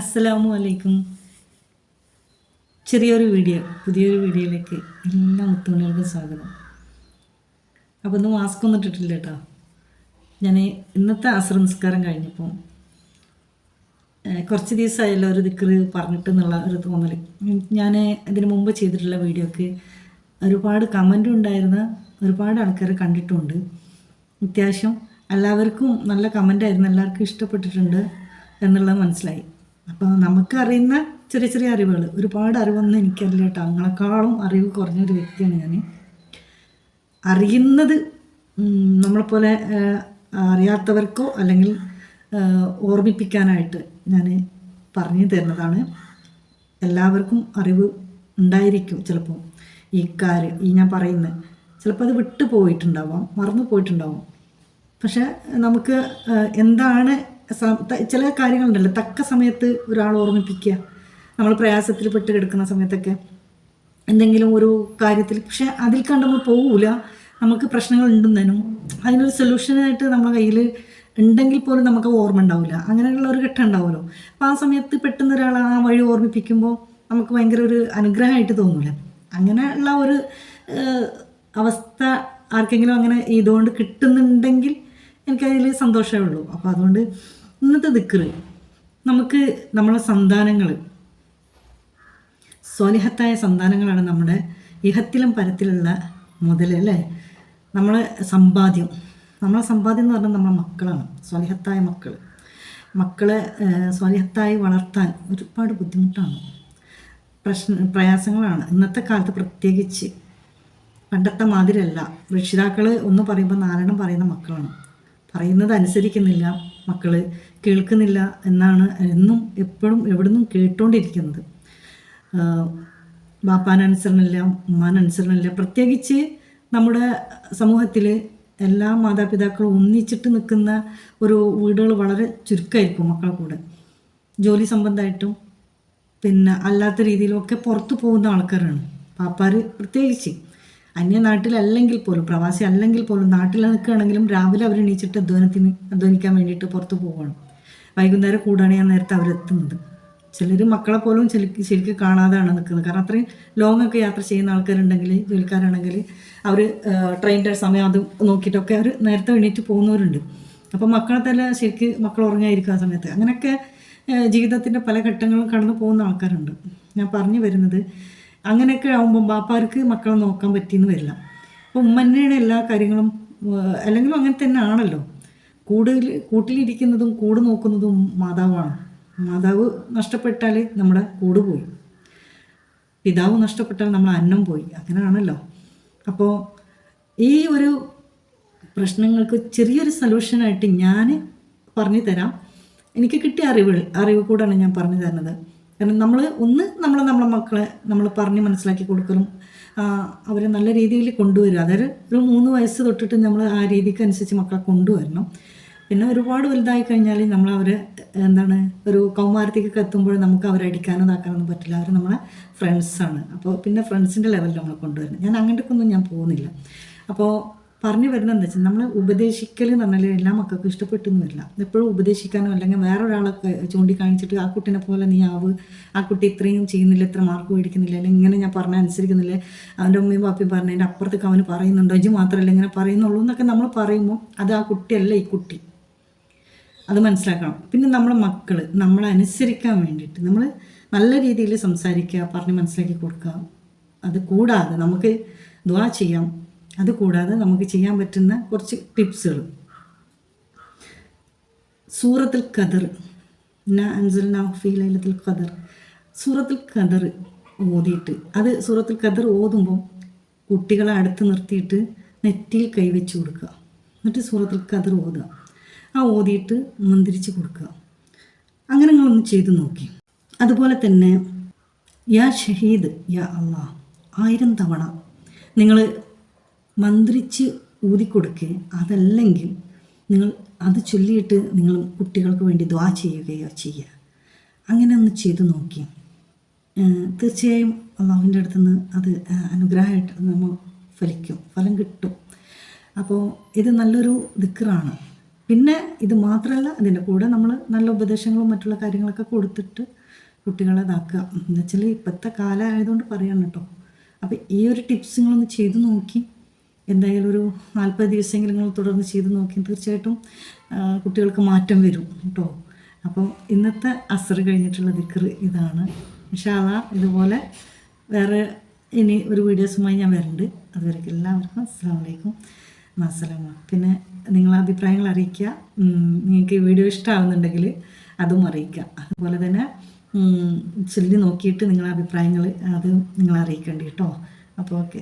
അസ്സലാമു അലൈക്കും. ചെറിയൊരു വീഡിയോ പുതിയൊരു വീഡിയോയിലേക്ക് എല്ലാ മുത്തുമണികൾക്കും സ്വാഗതം. അപ്പോൾ ഇന്ന് മാസ്ക് ഒന്നും ഇട്ടിട്ടില്ല കേട്ടോ ഞാൻ ഇന്നത്തെ ആശ്രമസ്കാരം കഴിഞ്ഞപ്പോൾ കുറച്ച് ദിവസമായല്ലോ ഒരു ദിക്കറ് പറഞ്ഞിട്ടെന്നുള്ള ഒരു തോന്നൽ ഞാൻ ഇതിനു മുമ്പ് ചെയ്തിട്ടുള്ള വീഡിയോക്ക് ഒരുപാട് കമന്റും ഉണ്ടായിരുന്ന ഒരുപാട് ആൾക്കാർ കണ്ടിട്ടുണ്ട്. അത്യാവശ്യം എല്ലാവർക്കും നല്ല കമന്റ് ആയിരുന്നു എല്ലാവർക്കും ഇഷ്ടപ്പെട്ടിട്ടുണ്ട് എന്നുള്ളത് മനസ്സിലായി. അപ്പോൾ നമുക്ക് അറിയുന്ന ചെറിയ ചെറിയ അറിവുകൾ ഒരുപാട് അറിവൊന്നും എനിക്കറിയില്ല കേട്ടോ. അങ്ങനെക്കാളും അറിവ് കുറഞ്ഞൊരു വ്യക്തിയാണ് ഞാൻ അറിയുന്നത് നമ്മളെപ്പോലെ അറിയാത്തവർക്കോ അല്ലെങ്കിൽ ഓർമ്മിപ്പിക്കാനായിട്ട് ഞാൻ പറഞ്ഞു തരുന്നതാണ്. എല്ലാവർക്കും അറിവ് ഉണ്ടായിരിക്കും ചിലപ്പോൾ ഈ കാര്യം ഈ ഞാൻ പറയുന്നത് ചിലപ്പോൾ അത് വിട്ടു പോയിട്ടുണ്ടാവാം മറന്നു പോയിട്ടുണ്ടാവാം പക്ഷേ നമുക്ക് എന്താണ് ചില കാര്യങ്ങളുണ്ടല്ലോ. തക്ക സമയത്ത് ഒരാൾ ഓർമ്മിപ്പിക്കുക. നമ്മൾ പ്രയാസത്തിൽ പെട്ട് കിടക്കുന്ന സമയത്തൊക്കെ എന്തെങ്കിലും ഒരു കാര്യത്തിൽ പക്ഷെ അതിൽ കണ്ട് നമ്മൾ നമുക്ക് പ്രശ്നങ്ങൾ ഉണ്ടെന്നതിനും അതിനൊരു സൊല്യൂഷനായിട്ട് നമ്മുടെ കയ്യിൽ ഉണ്ടെങ്കിൽ പോലും നമുക്ക് ഓർമ്മ ഉണ്ടാവില്ല. അങ്ങനെയുള്ള ഒരു ഘട്ടം ഉണ്ടാവുമല്ലോ. അപ്പോൾ ആ സമയത്ത് പെട്ടെന്ന് ഒരാൾ ആ വഴി ഓർമ്മിപ്പിക്കുമ്പോൾ നമുക്ക് ഭയങ്കര ഒരു അനുഗ്രഹമായിട്ട് തോന്നില്ല അങ്ങനെയുള്ള ഒരു അവസ്ഥ ആർക്കെങ്കിലും അങ്ങനെ ഇതുകൊണ്ട് കിട്ടുന്നുണ്ടെങ്കിൽ എനിക്കതിൽ സന്തോഷമേ ഉള്ളൂ. അപ്പോൾ അതുകൊണ്ട് ഇന്നത്തെ ദിക്കറ് നമുക്ക് നമ്മളെ സന്താനങ്ങൾ സ്വലിഹത്തായ സന്താനങ്ങളാണ് നമ്മുടെ ഇഹത്തിലും പരത്തിലുള്ള മുതൽ അല്ലേ? നമ്മളെ സമ്പാദ്യം. നമ്മളെ സമ്പാദ്യം എന്ന് പറഞ്ഞാൽ നമ്മളെ മക്കളാണ് സ്വലിഹത്തായ മക്കൾ മക്കളെ സ്വലിഹത്തായി വളർത്താൻ ഒരുപാട് ബുദ്ധിമുട്ടാണ്. പ്രശ്ന പ്രയാസങ്ങളാണ്. ഇന്നത്തെ കാലത്ത് പ്രത്യേകിച്ച് പണ്ടത്തെ മാതിരിയല്ല രക്ഷിതാക്കൾ ഒന്ന് പറയുമ്പോൾ നാലെണ്ണം പറയുന്ന മക്കളാണ്. പറയുന്നത് അനുസരിക്കുന്നില്ല മക്കൾ കേൾക്കുന്നില്ല എന്നാണ് എന്നും എപ്പോഴും എവിടുന്നും കേട്ടുകൊണ്ടിരിക്കുന്നത് ബാപ്പാനനുസരണമില്ല ഉമ്മാനനുസരണമില്ല. പ്രത്യേകിച്ച് നമ്മുടെ സമൂഹത്തിൽ എല്ലാ മാതാപിതാക്കളും ഒന്നിച്ചിട്ട് നിൽക്കുന്ന ഒരു വീടുകൾ വളരെ ചുരുക്കമായിരിക്കും മക്കളെ കൂടെ. ജോലി സംബന്ധമായിട്ടും പിന്നെ അല്ലാത്ത രീതിയിലൊക്കെ പുറത്തു പോകുന്ന ആൾക്കാരാണ്. പാപ്പാർ പ്രത്യേകിച്ച്. അന്യനാട്ടിലല്ലെങ്കിൽ പോലും പ്രവാസി അല്ലെങ്കിൽ പോലും നാട്ടിൽ നിൽക്കുകയാണെങ്കിലും രാവിലെ അവർ എണീച്ചിട്ട് അധ്വാനത്തിന് അധ്വാനിക്കാൻ വേണ്ടിയിട്ട് പുറത്ത് പോവുകയാണ്. വൈകുന്നേരം കൂടാണ് ഞാൻ നേരത്തെ അവരെത്തുന്നത് ചിലർ മക്കളെ പോലും ശരിക്കും ശരിക്കും കാണാതെയാണ് നിൽക്കുന്നത്. കാരണം അത്രയും ലോങ് ഒക്കെ യാത്ര ചെയ്യുന്ന ആൾക്കാരുണ്ടെങ്കിൽ ജോലിക്കാരാണെങ്കിൽ അവർ ട്രെയിനിന്റെ സമയം അത് നോക്കിയിട്ടൊക്കെ അവർ നേരത്തെ എണീറ്റ് പോകുന്നവരുണ്ട്. അപ്പോൾ മക്കളെ തന്നെ ശരിക്ക് മക്കൾ ഉറങ്ങായിരിക്കും ആ സമയത്ത്. അങ്ങനെയൊക്കെ ജീവിതത്തിന്റെ പല ഘട്ടങ്ങളും കടന്നു പോകുന്ന ആൾക്കാരുണ്ട്. ഞാൻ പറഞ്ഞു വരുന്നത് അങ്ങനെയൊക്കെ ആകുമ്പോൾ ബാപ്പാർക്ക് മക്കളെ നോക്കാൻ പറ്റിയെന്ന് വരില്ല. അപ്പോൾ ഉമ്മന്നെയാണ് എല്ലാ കാര്യങ്ങളും അല്ലെങ്കിലും അങ്ങനെ തന്നെ ആണല്ലോ. കൂടുതൽ കൂട്ടിലിരിക്കുന്നതും കൂട് നോക്കുന്നതും മാതാവാണ്. മാതാവ് നഷ്ടപ്പെട്ടാൽ നമ്മുടെ കൂട് പോയി. പിതാവ് നഷ്ടപ്പെട്ടാൽ നമ്മൾ അന്നം പോയി. അങ്ങനെയാണല്ലോ. അപ്പോൾ ഈ ഒരു പ്രശ്നങ്ങൾക്ക് ചെറിയൊരു സൊല്യൂഷനായിട്ട് ഞാൻ പറഞ്ഞു തരാം എനിക്ക് കിട്ടിയ അറിവുകൾ അറിവ് കൂടാണ് ഞാൻ പറഞ്ഞു തരുന്നത് കാരണം നമ്മൾ ഒന്ന് നമ്മൾ നമ്മളെ മക്കളെ നമ്മൾ പറഞ്ഞ് മനസ്സിലാക്കി കൊടുക്കലും അവരെ നല്ല രീതിയിൽ കൊണ്ടുവരിക. അതായത് ഒരു മൂന്ന് വയസ്സ് തൊട്ടിട്ട് നമ്മൾ ആ രീതിക്ക് അനുസരിച്ച് മക്കളെ കൊണ്ടുവരണം. പിന്നെ ഒരുപാട് വലുതായി കഴിഞ്ഞാൽ നമ്മൾ അവരെ എന്താണ് ഒരു കൗമാരത്തേക്കൊക്കെ എത്തുമ്പോൾ നമുക്ക് അവരെ അടിക്കാനോ ഇതാക്കാനൊന്നും പറ്റില്ല. അവർ നമ്മളെ ഫ്രണ്ട്സാണ് അപ്പോൾ പിന്നെ ഫ്രണ്ട്സിന്റെ ലെവലിൽ നമ്മളെ കൊണ്ടുവരണം. ഞാൻ അങ്ങോട്ടേക്കൊന്നും ഞാൻ പോകുന്നില്ല. അപ്പോൾ പറഞ്ഞു വരുന്നത് എന്താ വെച്ചാൽ നമ്മൾ ഉപദേശിക്കൽ എന്ന് പറഞ്ഞാൽ എല്ലാ മക്കൾക്കും ഇഷ്ടപ്പെട്ടെന്ന് വരില്ല എപ്പോഴും ഉപദേശിക്കാനോ അല്ലെങ്കിൽ വേറെ ഒരാളെ ക- ചൂണ്ടിക്കാണിച്ചിട്ട് ആ കുട്ടീനെ പോലെ നീ ആവ് ആ കുട്ടി ഇത്രയും ചെയ്യുന്നില്ല ഇത്ര മാർക്ക് മേടിക്കുന്നില്ല അല്ലെങ്കിൽ ഇങ്ങനെ ഞാൻ പറഞ്ഞ അനുസരിക്കുന്നില്ല അവന്റെ ഉമ്മയും പാപ്പയും പറഞ്ഞതിന്റെ അപ്പുറത്തേക്ക് അവന് പറയുന്നുണ്ടോ? ഇജ് മാത്രമല്ല ഇങ്ങനെ പറയുന്നുള്ളൂ എന്നൊക്കെ നമ്മൾ പറയുമ്പോൾ അത് ആ കുട്ടിയല്ല ഈ കുട്ടി. അത് മനസ്സിലാക്കണം. പിന്നെ നമ്മളെ മക്കൾ നമ്മളെ അനുസരിക്കാൻ വേണ്ടിയിട്ട് നമ്മൾ നല്ല രീതിയിൽ സംസാരിക്കുക പറഞ്ഞ് മനസ്സിലാക്കി കൊടുക്കുക. അത് കൂടാതെ നമുക്ക് ദ്വാ ചെയ്യാം. അത് കൂടാതെ നമുക്ക് ചെയ്യാൻ പറ്റുന്ന കുറച്ച് ടിപ്സുകൾ. സൂറത്തിൽ ഖദർ ഫീലത്തിൽ ഖദർ. സൂറത്തിൽ ഖദർ ഓതിയിട്ട് അത് സൂറത്തിൽ ഖദർ ഓതുമ്പോൾ കുട്ടികളെ അടുത്ത് നിർത്തിയിട്ട് നെറ്റിയിൽ കൈവച്ച് കൊടുക്കുക. എന്നിട്ട് സൂറത്തിൽ ഖദർ ഓതുക. ആ ഓതിയിട്ട് മുന്തിരിച്ച് കൊടുക്കുക. അങ്ങനെ നിങ്ങളൊന്ന് ചെയ്ത് നോക്കി. അതുപോലെ തന്നെ യാ ഷഹീദ് യാ അള്ളാ ആയിരം തവണ നിങ്ങൾ മന്ത്രിച്ച് ഊതിക്കൊടുക്കുക അതല്ലെങ്കിൽ നിങ്ങൾ അത് ചൊല്ലിയിട്ട് നിങ്ങൾ കുട്ടികൾക്ക് വേണ്ടി ദ്വാ ചെയ്യുകയോ ചെയ്യുക. അങ്ങനെ ഒന്ന് ചെയ്ത് നോക്കി. തീർച്ചയായും അള്ളാഹുവിന്റെ അടുത്ത് നിന്ന് അത് അനുഗ്രഹമായിട്ട് നമ്മൾ ഫലിക്കും. ഫലം കിട്ടും. അപ്പോൾ ഇത് നല്ലൊരു ദിക്കറാണ് പിന്നെ ഇത് മാത്രമല്ല അതിന്റെ കൂടെ നമ്മൾ നല്ല ഉപദേശങ്ങളും മറ്റുള്ള കാര്യങ്ങളൊക്കെ കൊടുത്തിട്ട് കുട്ടികളെ ഇതാക്കുക. എന്ന് വെച്ചാൽ ഇപ്പോഴത്തെ കാലം ആയതുകൊണ്ട് കേട്ടോ. അപ്പോൾ ഈ ഒരു ടിപ്സ് നിങ്ങളൊന്ന് ചെയ്തു നോക്കി. എന്തായാലും ഒരു നാൽപ്പത് ദിവസമെങ്കിലും നിങ്ങൾ തുടർന്ന് ചെയ്ത് നോക്കി തീർച്ചയായിട്ടും കുട്ടികൾക്ക് മാറ്റം വരും കേട്ടോ. അപ്പോൾ ഇന്നത്തെ അസർ കഴിഞ്ഞിട്ടുള്ള ദിക്കർ ഇതാണ്. ഇഷാള ഇതുപോലെ വേറെ ഇനി ഒരു വീഡിയോസുമായി ഞാൻ വരുന്നുണ്ട് അതുവരേക്കും എല്ലാവർക്കും അസ്സാം വലൈക്കും അസ്സലാമ പിന്നെ നിങ്ങളെ അഭിപ്രായങ്ങൾ അറിയിക്കുക. നിങ്ങൾക്ക് ഈ വീഡിയോ ഇഷ്ടമാവുന്നുണ്ടെങ്കിൽ അതും അറിയിക്കുക. അതുപോലെ തന്നെ ചൊല്ലി നോക്കിയിട്ട് നിങ്ങളുടെ അഭിപ്രായങ്ങൾ അത് നിങ്ങൾ അറിയിക്കേണ്ടി കേട്ടോ. അപ്പോൾ ഓക്കെ.